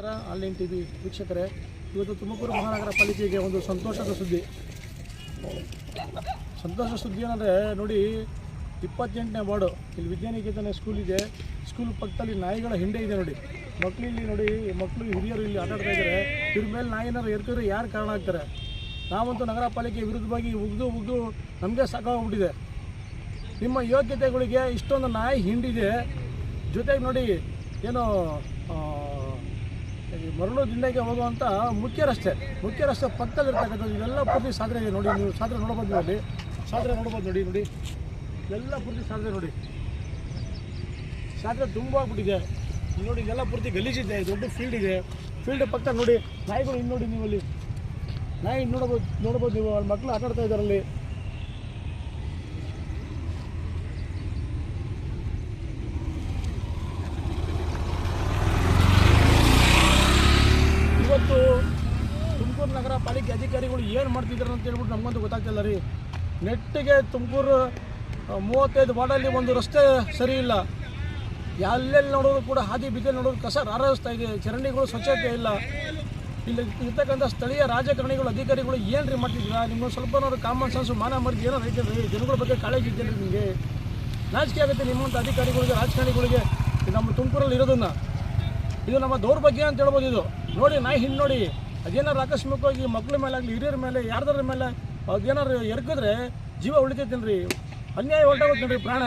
ನಮಸ್ಕಾರ online T V ವೀಕ್ಷಕರೇ, ಇವತ್ತು ತುಮಕೂರು ಮಹಾನಗರ ಪಾಲಿಕೆಗೆ ಒಂದು ಸಂತೋಷದ ಸುದ್ದಿ. ಸಂತೋಷದ ಸುದ್ದಿ ಏನಂದರೆ, ನೋಡಿ, ಇಪ್ಪತ್ತೆಂಟನೇ ವಾರ್ಡು, ಇಲ್ಲಿ ವಿದ್ಯಾನಿಕೇತನ ಸ್ಕೂಲ್ ಇದೆ. ಸ್ಕೂಲ್ ಪಕ್ಕದಲ್ಲಿ ನಾಯಿಗಳ ಹಿಂಡೆ ಇದೆ ನೋಡಿ. ಮಕ್ಕಳು ಇಲ್ಲಿ ನೋಡಿ ಮಕ್ಕಳು ಹಿರಿಯರು ಇಲ್ಲಿ ಆಟಾಡ್ತಾ ಇದ್ದಾರೆ ಇವ್ರ ಮೇಲೆ ನಾಯಿನಾರು ಎರ್ಕಿದ್ರೆ ಯಾರು ಕಾರಣ ಆಗ್ತಾರೆ? ನಾವಂತೂ ನಗರ ಪಾಲಿಕೆ ವಿರುದ್ಧವಾಗಿ ಉಗ್ದು ಉಗ್ದು ನಮಗೆ ಸಾಕಾಗ್ಬಿಟ್ಟಿದೆ. ನಿಮ್ಮ ಯೋಗ್ಯತೆಗಳಿಗೆ ಇಷ್ಟೊಂದು ನಾಯಿ ಹಿಂಡಿದೆ. ಜೊತೆಗೆ ನೋಡಿ, ಏನು ಮರಳು ದಿಂಡೆಗೆ ಹೋಗುವಂಥ ಮುಖ್ಯ ರಸ್ತೆ ಮುಖ್ಯ ರಸ್ತೆ ಪಕ್ಕದಲ್ಲಿ ಇರ್ತಕ್ಕಂಥದ್ದು ಇವೆಲ್ಲ ಪೂರ್ತಿ ಸಾಧನೆ ಇದೆ ನೋಡಿ, ನೀವು ಸಾಧನೆ ನೋಡ್ಬೋದು ಅಲ್ಲಿ ಸಾದ್ರೆ ನೋಡ್ಬೋದು ನೋಡಿ ನೋಡಿ. ಎಲ್ಲ ಪೂರ್ತಿ ಸಾಧನೆ ನೋಡಿ. ಸಾಧನೆ ತುಂಬ ಆಗ್ಬಿಟ್ಟಿದೆ. ನೋಡಿ, ಇದೆಲ್ಲ ಪೂರ್ತಿ ಗಲೀಜಿದೆ ದೊಡ್ಡ ಫೀಲ್ಡ್ ಇದೆ. ಫೀಲ್ಡ್ ಪಕ್ಕ ನೋಡಿ, ನಾಯಿಗಳು ಇನ್ನು ನೋಡಿ ನೀವು ಅಲ್ಲಿ ನಾಯಿ ನೋಡ್ಬೋದು ನೋಡ್ಬೋದು ನೀವು ಅಲ್ಲಿ ಮಕ್ಕಳು ಆಟ ಇದ್ದಾರೆ ಇದ್ದಾರೆ ಅಲ್ಲಿ ಇವತ್ತು ತುಮಕೂರು ನಗರ ಪಾಲಿಕೆ ಅಧಿಕಾರಿಗಳು ಏನು ಮಾಡ್ತಿದ್ದಾರೆ ಅಂತ ಹೇಳ್ಬಿಟ್ಟು ನಮಗಂತೂ ಗೊತ್ತಾಗ್ತಿಲ್ಲ ರೀ. ನೆಟ್ಟಿಗೆ ತುಮಕೂರು ಮೂವತ್ತೈದು ವಾರ್ಡಲ್ಲಿ ಒಂದು ರಸ್ತೆ ಸರಿ ಇಲ್ಲ. ಎಲ್ಲೆಲ್ಲಿ ನೋಡೋದು ಕೂಡ ಹಾದಿ ಬಿದ್ದಲ್ಲಿ ನೋಡೋದು ಕಸ ರಾರಿಸ್ತಾ ಇದೆ. ಚರಂಡಿಗಳು ಸ್ವಚ್ಛತೆ ಇಲ್ಲ. ಇಲ್ಲಿ ಇರ್ತಕ್ಕಂಥ ಸ್ಥಳೀಯ ರಾಜಕಾರಣಿಗಳು, ಅಧಿಕಾರಿಗಳು ಏನು ರೀ ಮಾಡ್ತಿದ್ದೀರಾ ನಿಮ್ಮ ಸ್ವಲ್ಪ ಕಾಮನ್ ಸೆನ್ಸ್ ಮಾನ ಮರ್ದು ಏನೋ ಐತೆ ರೀ? ಜನಗಳ ಬಗ್ಗೆ ಕಾಳಜಿ ಇದ್ದೀರಿ ನಿಮಗೆ? ನಾಚಿಕೆ ಆಗುತ್ತೆ ನಿಮ್ಮಂಥ ಅಧಿಕಾರಿಗಳಿಗೆ, ರಾಜಕಾರಣಿಗಳಿಗೆ. ನಮ್ಮ ತುಮಕೂರಲ್ಲಿ ಇರೋದನ್ನು. ಇದು ನಮ್ಮ ದೌರ್ಭಾಗ್ಯ ಅಂತ ಹೇಳ್ಬೋದು ಇದು. ನೋಡಿ ನಾಯಿ ಹಿಂದೆ ನೋಡಿ. ಅದೇನಾರು ಆಕಸ್ಮಿಕವಾಗಿ ಮಕ್ಳ ಮೇಲೆ ಆಗಲಿ, ಹಿರಿಯರ ಮೇಲೆ, ಯಾರ್ದಾರ ಮೇಲೆ ಅದೇನಾರು ಎರ್ಕಿದ್ರೆ ಜೀವ ಉಳಿತೈತೇನು ಅನ್ಯಾಯ ಹೊರಟಾಗುತ್ತೆ ಪ್ರಾಣ?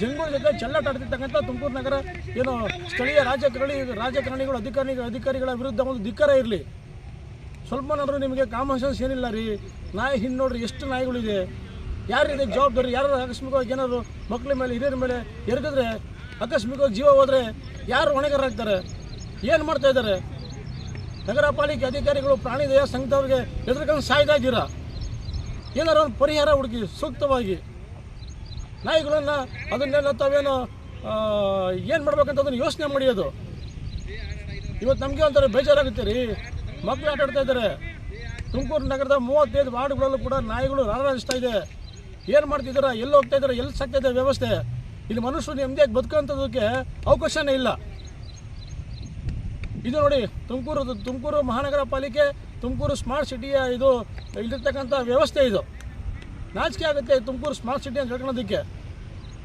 ಜನಗಳ ಜೊತೆ ಚೆಲ್ಲಾಟ ಆಡ್ತಿರ್ತಕ್ಕಂಥ ತುಮಕೂರು ನಗರ ಏನು ಸ್ಥಳೀಯ ರಾಜಕಾರಣಿ, ರಾಜಕಾರಣಿಗಳು, ಅಧಿಕಾರಿ, ಅಧಿಕಾರಿಗಳ ವಿರುದ್ಧ ಒಂದು ಧಿಕ್ಕಾರ ಇರಲಿ. ಸ್ವಲ್ಪನಾದ್ರೂ ನಿಮಗೆ ಕಾಮನ್ ಸೆನ್ಸ್ ಏನಿಲ್ಲ ರೀ? ನಾಯಿ ಹಿಂದೆ ನೋಡ್ರಿ, ಎಷ್ಟು ನಾಯಿಗಳಿದೆ? ಯಾರಿದೆ ಜವಾಬ್ದಾರಿ? ಯಾರು ಆಕಸ್ಮಿಕವಾಗಿ ಏನಾದ್ರು ಮಕ್ಕಳ ಮೇಲೆ, ಹಿರಿಯರ ಮೇಲೆ ಎರಗಿದ್ರೆ, ಆಕಸ್ಮಿಕವಾಗಿ ಜೀವ ಹೋದರೆ ಯಾರು ಹೊಣೆಗಾರಾಗ್ತಾರೆ ಏನು ಮಾಡ್ತಾ ಇದ್ದಾರೆ? ನಗರ ಪಾಲಿಕೆ ಅಧಿಕಾರಿಗಳು ಪ್ರಾಣಿ ದಯಾ ಸಂಘದವ್ರಿಗೆ ಎದುರುಗಳನ್ನು ಸಾಯ್ತಾ ಇದ್ದೀರಾ? ಏನಾರು ಒಂದು ಪರಿಹಾರ ಹುಡುಕಿ ಸೂಕ್ತವಾಗಿ. ನಾಯಿಗಳನ್ನು ಅದನ್ನೆಲ್ಲ ತಾವೇನು ಏನು ಮಾಡ್ಬೇಕಂತ ಅದನ್ನು ಯೋಚನೆ ಮಾಡಿ ಅದು. ಇವತ್ತು ನಮಗೆ ಒಂಥರ ಬೇಜಾರಾಗುತ್ತೆ ರೀ. ಮಕ್ಕಳು ಆಟ ಆಡ್ತಾ ಇದ್ದಾರೆ. ತುಮಕೂರು ನಗರದ ಮೂವತ್ತೈದು ವಾರ್ಡ್ಗಳಲ್ಲೂ ಕೂಡ ನಾಯಿಗಳು ರಾರಾಜಿಸ್ತಾ ಇದೆ. ಏನು ಮಾಡ್ತಿದ್ದೀರಾ? ಎಲ್ಲಿ ಹೋಗ್ತಾ ಇದ್ದಾರೆ? ಎಲ್ಲಿ ಸಾಕ್ತಾ ಇದೆ ವ್ಯವಸ್ಥೆ? ಇಲ್ಲಿ ಮನುಷ್ಯರು ನೆಮ್ಮದಿಯಾಗಿ ಬದುಕುವಂಥದ್ದಕ್ಕೆ ಅವಕಾಶನೇ ಇಲ್ಲ. ಇದು ನೋಡಿ ತುಮಕೂರು ತುಮಕೂರು ಮಹಾನಗರ ಪಾಲಿಕೆ, ತುಮಕೂರು ಸ್ಮಾರ್ಟ್ ಸಿಟಿಯ ಇದು, ಇಲ್ಲಿರ್ತಕ್ಕಂಥ ವ್ಯವಸ್ಥೆ ಇದು. ನಾಚಿಕೆ ಆಗುತ್ತೆ ತುಮಕೂರು ಸ್ಮಾರ್ಟ್ ಸಿಟಿ ಅಂತ ಹೇಳ್ಕೊಳೋದಕ್ಕೆ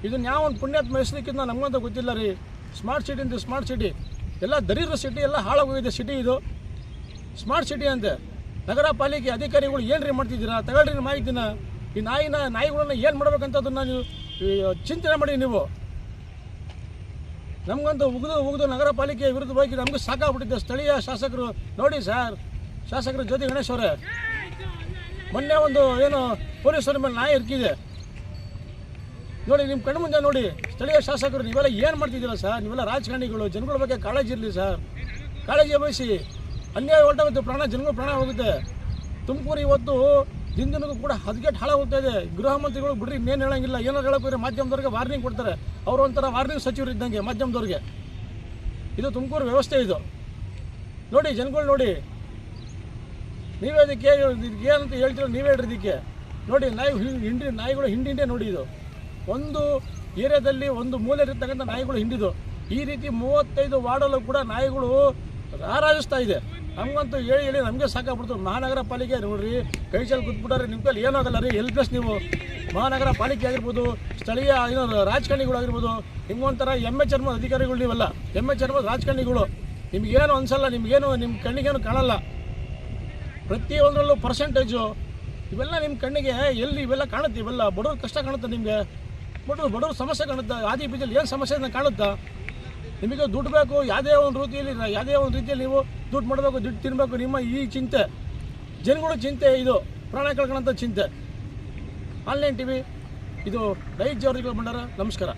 ಇದನ್ನ ಯಾವ ಒಂದು ಪುಣ್ಯಾತ್ಮ ಹೆಸರಿಕ್ಕಿಂತ ನಮಗಂತ ಗೊತ್ತಿಲ್ಲ ರೀ. ಸ್ಮಾರ್ಟ್ ಸಿಟಿ ಅಂತ, ಸ್ಮಾರ್ಟ್ ಸಿಟಿ. ಎಲ್ಲ ದರಿದ್ರ ಸಿಟಿ, ಎಲ್ಲ ಹಾಳಾಗೋಗಿದೆ ಸಿಟಿ ಇದು. ಸ್ಮಾರ್ಟ್ ಸಿಟಿ ಅಂತೆ. ನಗರ ಪಾಲಿಕೆ ಅಧಿಕಾರಿಗಳು ಏನು ರೀ ಮಾಡ್ತಿದ್ದೀರಾ? ತಗೊಳ್ರಿ ಮಾಹಿತಿನ. ಈ ನಾಯಿನ, ನಾಯಿಗಳನ್ನ ಏನು ಮಾಡ್ಬೇಕಂತ ಅದನ್ನು ನೀವು ಚಿಂತನೆ ಮಾಡಿ ನೀವು. ನಮಗಂತೂ ಉಗಿದು ಉಗಿದು ನಗರ ಪಾಲಿಕೆ ವಿರುದ್ಧವಾಗಿ ನಮಗೂ ಸಾಕಾಗ್ಬಿಟ್ಟಿದ್ದೆ ಸ್ಥಳೀಯ ಶಾಸಕರು ನೋಡಿ ಸರ್, ಶಾಸಕರ ಜ್ಯೋತಿ ಗಣೇಶ್ ಅವರೇ. ಮೊನ್ನೆ ಒಂದು ಏನು ಪೊಲೀಸರ ಮೇಲೆ ನಾಯಿ ಇರ್ಕಿದೆ. ನೋಡಿ ನಿಮ್ಮ ಕಣ್ಣು ಮುಂದೆ ನೋಡಿ, ಸ್ಥಳೀಯ ಶಾಸಕರು ನೀವೆಲ್ಲ ಏನು ಮಾಡ್ತಿದ್ದೀರಾ ಸರ್? ನೀವೆಲ್ಲ ರಾಜಕಾರಣಿಗಳು, ಜನಗಳ ಬಗ್ಗೆ ಕಾಳಜಿ ಇರಲಿ ಸರ್. ಕಾಳಜಿ ವಹಿಸಿ. ಅನ್ಯಾಯ ಹೊರಟಾಗುತ್ತೆ, ಪ್ರಾಣ, ಜನಗಳ ಪ್ರಾಣ ಹೋಗುತ್ತೆ. ತುಮಕೂರು ಇವತ್ತು ದಿನ ದಿನಕ್ಕೂ ಕೂಡ ಹದಗೆಟ್ಟು ಹಾಳಾಗೋಗ್ತಾ ಇದೆ. ಗೃಹ ಮಂತ್ರಿಗಳು ಬಿಡ್ರಿ, ಇನ್ನೇನು ಹೇಳಂಗಿಲ್ಲ. ಏನೋ ಹೇಳೋಕೆ ಮಾಧ್ಯಮದವ್ರಿಗೆ ವಾರ್ನಿಂಗ್ ಕೊಡ್ತಾರೆ. ಅವರು ಒಂಥರ ವಾರ್ನಿಂಗ್ ಸಚಿವರು ಇದ್ದಂಗೆ ಮಾಧ್ಯಮದವ್ರಿಗೆ. ಇದು ತುಮಕೂರು ವ್ಯವಸ್ಥೆ ಇದು. ನೋಡಿ, ಜನಗಳು ನೋಡಿ. ನೀವೇ ಅದಕ್ಕೆ ಏನಂತ ಹೇಳ್ತೀರೋ ನೀವೇ ಹೇಳ್ರಿ ಇದಕ್ಕೆ. ನೋಡಿ, ನಾಯಿ ಹಿಂಡಿ ನಾಯಿಗಳು ಹಿಂಡಿಂಡೆ ನೋಡಿ ಇದು. ಒಂದು ಏರಿಯಾದಲ್ಲಿ ಒಂದು ಮೂಲೆ ನಾಯಿಗಳು ಹಿಂಡಿದು ಈ ರೀತಿ ಮೂವತ್ತೈದು ವಾರ್ಡಲ್ಲೂ ಕೂಡ ನಾಯಿಗಳು ರಾರಾಜಿಸ್ತಾ ಇದೆ. ನಮಗಂತೂ ಹೇಳಿ ಹೇಳಿ ನಮಗೆ ಸಾಕಾಗ್ಬಿಡ್ತು. ಮಹಾನಗರ ಪಾಲಿಕೆ ನೋಡ್ರಿ, ಕೈ ಚಲ್ ಕೂತ್ಬಿಟ್ಟಾರೆ ನಿಮ್ಮ ಕೈಲಿ ಏನಾಗಲ್ಲ ರೀ. ಎಲ್ ಪ್ಲಸ್ ನೀವು. ಮಹಾನಗರ ಪಾಲಿಕೆ ಆಗಿರ್ಬೋದು, ಸ್ಥಳೀಯ ಏನೋ ರಾಜಕಾರಣಿಗಳು ಆಗಿರ್ಬೋದು ನಿಮ್ಗೊಂಥರ ಎಮ್ಮೆ ಚರ್ಮದ ಅಧಿಕಾರಿಗಳು ನೀವಲ್ಲ. ಎಮ್ಮೆ ಚರ್ಮದ ರಾಜಕಾರಣಿಗಳು. ನಿಮಗೇನು ಅನ್ಸಲ್ಲ ನಿಮಗೇನು ನಿಮ್ಮ ಕಣ್ಣಿಗೇನು ಕಾಣಲ್ಲ. ಪ್ರತಿಯೊಂದರಲ್ಲೂ ಪರ್ಸೆಂಟೇಜು ಇವೆಲ್ಲ ನಿಮ್ಮ ಕಣ್ಣಿಗೆ ಎಲ್ಲಿ ಇವೆಲ್ಲ ಕಾಣುತ್ತೆ? ಇವೆಲ್ಲ ಬಡವ್ರ ಕಷ್ಟ ಕಾಣುತ್ತೆ ನಿಮಗೆ. ಬಡವ್ರು, ಬಡವ್ರ ಸಮಸ್ಯೆ ಕಾಣುತ್ತೆ. ಆದಿ ಬೀಜಲ್ಲಿ ಏನು ಸಮಸ್ಯೆ ಕಾಣುತ್ತಾ? ನಿಮಗೆ ದುಡ್ಡು ಬೇಕು, ಯಾವುದೇ ಒಂದು ರೀತಿಯಲ್ಲಿ, ಯಾವುದೇ ಒಂದು ರೀತಿಯಲ್ಲಿ ನೀವು ದುಡ್ಡು ಮಾಡಬೇಕು, ದುಡ್ಡು ತಿನ್ನಬೇಕು ನಿಮ್ಮ ಈ ಚಿಂತೆ, ಜನಗಳ ಚಿಂತೆ ಇದು ಪ್ರಾಣ ಕಳ್ಕೊಳ್ಳೋಂಥ ಚಿಂತೆ. ಆನ್ಲೈನ್ ಟಿ ವಿ ಇದು ರೈಟ್ ಜವರಿಗಳು ಬಂಡಾರ ನಮಸ್ಕಾರ.